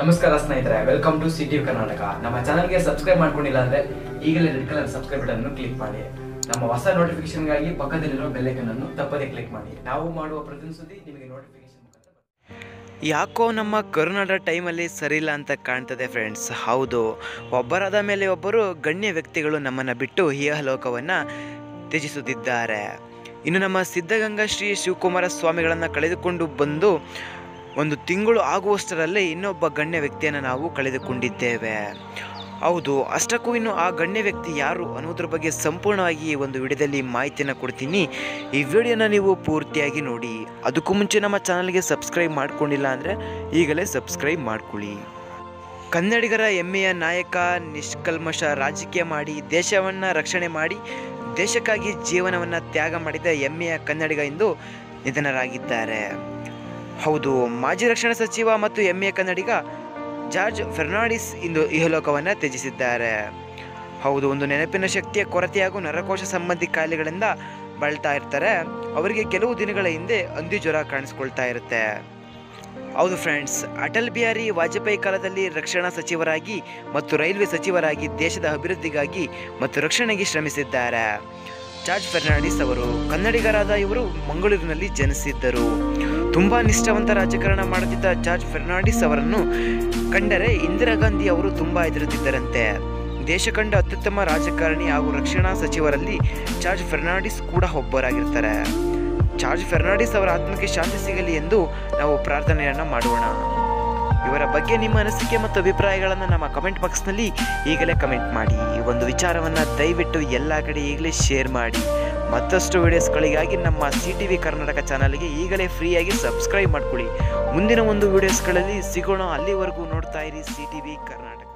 ನಮಸ್ಕಾರ ಸ್ನೇಹಿತರೆ welcome to city Karnataka ನಮ್ಮ ಚಾನಲ್ಗೆ ಸಬ್ಸ್ಕ್ರೈಬ್ ಮಾಡ್ಕೊಂಡಿಲ್ಲ ಅಂದ್ರೆ ಈಗಲೇ ರೆಡ್ ಕಲರ್ ಸಬ್ಸ್ಕ್ರೈಬ್ ಬಟನ್ ಅನ್ನು ಕ್ಲಿಕ್ ಮಾಡಿ. ನಮ್ಮ ಹೊಸ ನೋಟಿಫಿಕೇಶನ್ಗಾಗಿ ಪಕ್ಕದಲ್ಲಿರೋ ಬೆಲ್ಲೈಕನ್ ಅನ್ನು ತಪ್ಪದೇ ಕ್ಲಿಕ್ ಮಾಡಿ. ನಾವು ಮಾಡುವ ಪ್ರತಿಯೊಂದು ಸುದ್ದಿ ನಿಮಗೆ ನೋಟಿಫಿಕೇಶನ್. ಯಾಕೋ ನಮ್ಮ ಕರುನಾಡ ಟೈಮಲ್ಲಿ ಸರಿಯಿಲ್ಲ ಅಂತ ಕಾಣ್ತದೆ ಫ್ರೆಂಡ್ಸ್ ಹೌದು. ಒಬ್ಬರಾದ ಮೇಲೆ ಒಬ್ಬರು ಗಣ್ಯ ವ್ಯಕ್ತಿಗಳು ನಮ್ಮನ್ನು ಬಿಟ್ಟು ಇಹಲೋಕವನ್ನು ತ್ಯಜಿಸುತ್ತಿದ್ದಾರೆ. ಇನ್ನು ನಮ್ಮ ಸಿದ್ಧಗಂಗಾ ಶ್ರೀ ಶಿವಕುಮಾರ ಸ್ವಾಮಿಗಳನ್ನು ಕಳೆದುಕೊಂಡು ಬಂದು ಒಂದು ತಿಂಗಳು ಆಗುವಷ್ಟರಲ್ಲೇ ಇನ್ನೊಬ್ಬ ಗಣ್ಯ ವ್ಯಕ್ತಿಯನ್ನು ನಾವು ಕಳೆದುಕೊಂಡಿದ್ದೇವೆ. ಹೌದು, ಅಷ್ಟಕ್ಕೂ ಇನ್ನು ಆ ಗಣ್ಯ ವ್ಯಕ್ತಿ ಯಾರು ಅನ್ನೋದ್ರ ಬಗ್ಗೆ ಸಂಪೂರ್ಣವಾಗಿ ಈ ಒಂದು ವಿಡಿಯೋದಲ್ಲಿ ಮಾಹಿತಿಯನ್ನು ಕೊಡ್ತೀನಿ. ಈ ವಿಡಿಯೋನ ನೀವು ಪೂರ್ತಿಯಾಗಿ ನೋಡಿ. ಅದಕ್ಕೂ ಮುಂಚೆ ನಮ್ಮ ಚಾನಲ್ಗೆ ಸಬ್ಸ್ಕ್ರೈಬ್ ಮಾಡ್ಕೊಂಡಿಲ್ಲ ಅಂದರೆ ಈಗಲೇ ಸಬ್ಸ್ಕ್ರೈಬ್ ಮಾಡ್ಕೊಳ್ಳಿ. ಕನ್ನಡಿಗರ ಹೆಮ್ಮೆಯ ನಾಯಕ, ನಿಷ್ಕಲ್ಮಶ ರಾಜಕೀಯ ಮಾಡಿ, ದೇಶವನ್ನು ರಕ್ಷಣೆ ಮಾಡಿ, ದೇಶಕ್ಕಾಗಿ ಜೀವನವನ್ನು ತ್ಯಾಗ ಮಾಡಿದ ಹೆಮ್ಮೆಯ ಕನ್ನಡಿಗ ಎಂದು ನಿಧನರಾಗಿದ್ದಾರೆ. ಹೌದು, ಮಾಜಿ ರಕ್ಷಣಾ ಸಚಿವ ಮತ್ತು ಎಂಎ ಕನ್ನಡಿಗ ಜಾರ್ಜ್ ಫೆರ್ನಾಂಡಿಸ್ ಇಂದು ಇಹಲೋಕವನ್ನು ತ್ಯಜಿಸಿದ್ದಾರೆ. ಹೌದು, ಒಂದು ನೆನಪಿನ ಶಕ್ತಿಯ ಕೊರತೆ ಹಾಗೂ ನರಕೋಶ ಸಂಬಂಧಿ ಕಾಯಿಲೆಗಳಿಂದ ಬಳಲ್ತಾ ಇರ್ತಾರೆ. ಅವರಿಗೆ ಕೆಲವು ದಿನಗಳ ಹಿಂದೆ ಅಂದಿ ಜ್ವರ ಕಾಣಿಸ್ಕೊಳ್ತಾ ಇರುತ್ತೆ. ಹೌದು ಫ್ರೆಂಡ್ಸ್, ಅಟಲ್ ಬಿಹಾರಿ ವಾಜಪೇಯಿ ಕಾಲದಲ್ಲಿ ರಕ್ಷಣಾ ಸಚಿವರಾಗಿ ಮತ್ತು ರೈಲ್ವೆ ಸಚಿವರಾಗಿ ದೇಶದ ಅಭಿವೃದ್ಧಿಗಾಗಿ ಮತ್ತು ರಕ್ಷಣೆಗೆ ಶ್ರಮಿಸಿದ್ದಾರೆ. ಜಾರ್ಜ್ ಫೆರ್ನಾಂಡಿಸ್ ಅವರು ಕನ್ನಡಿಗರಾದ ಇವರು ಮಂಗಳೂರಿನಲ್ಲಿ ಜನಿಸಿದ್ದರು. ತುಂಬಾ ನಿಷ್ಠಾವಂತ ರಾಜಕಾರಣ ಮಾಡುತ್ತಿದ್ದ ಜಾರ್ಜ್ ಫೆರ್ನಾಂಡಿಸ್ ಅವರನ್ನು ಕಂಡರೆ ಇಂದಿರಾ ಗಾಂಧಿ ಅವರು ತುಂಬ ಹೆದರುತ್ತಿದ್ದರಂತೆ. ದೇಶ ಕಂಡ ಅತ್ಯುತ್ತಮ ರಾಜಕಾರಣಿ ಹಾಗೂ ರಕ್ಷಣಾ ಸಚಿವರಲ್ಲಿ ಜಾರ್ಜ್ ಫೆರ್ನಾಂಡಿಸ್ ಕೂಡ ಒಬ್ಬರಾಗಿರ್ತಾರೆ. ಜಾರ್ಜ್ ಫೆರ್ನಾಂಡಿಸ್ ಅವರ ಆತ್ಮಕ್ಕೆ ಶಾಂತಿ ಸಿಗಲಿ ಎಂದು ನಾವು ಪ್ರಾರ್ಥನೆಯನ್ನು ಮಾಡೋಣ. ಇವರ ಬಗ್ಗೆ ನಿಮ್ಮ ಅನಿಸಿಕೆ ಮತ್ತು ಅಭಿಪ್ರಾಯಗಳನ್ನು ನಮ್ಮ ಕಮೆಂಟ್ ಬಾಕ್ಸ್ನಲ್ಲಿ ಈಗಲೇ ಕಮೆಂಟ್ ಮಾಡಿ. ಈ ಒಂದು ವಿಚಾರವನ್ನು ದಯವಿಟ್ಟು ಎಲ್ಲ ಕಡೆ ಈಗಲೇ ಶೇರ್ ಮಾಡಿ. ಮತ್ತಷ್ಟು ವಿಡಿಯೋಸ್ಗಳಿಗಾಗಿ ನಮ್ಮ ಸಿ ಟಿ ವಿ ಕರ್ನಾಟಕ ಚಾನಲ್ಗೆ ಈಗಲೇ ಫ್ರೀಯಾಗಿ ಸಬ್ಸ್ಕ್ರೈಬ್ ಮಾಡ್ಕೊಳ್ಳಿ. ಮುಂದಿನ ಒಂದು ವಿಡಿಯೋಸ್ಗಳಲ್ಲಿ ಸಿಗೋಣ. ಅಲ್ಲಿವರೆಗೂ ನೋಡ್ತಾ ಇರಿ ಸಿ ಟಿ ವಿ ಕರ್ನಾಟಕ.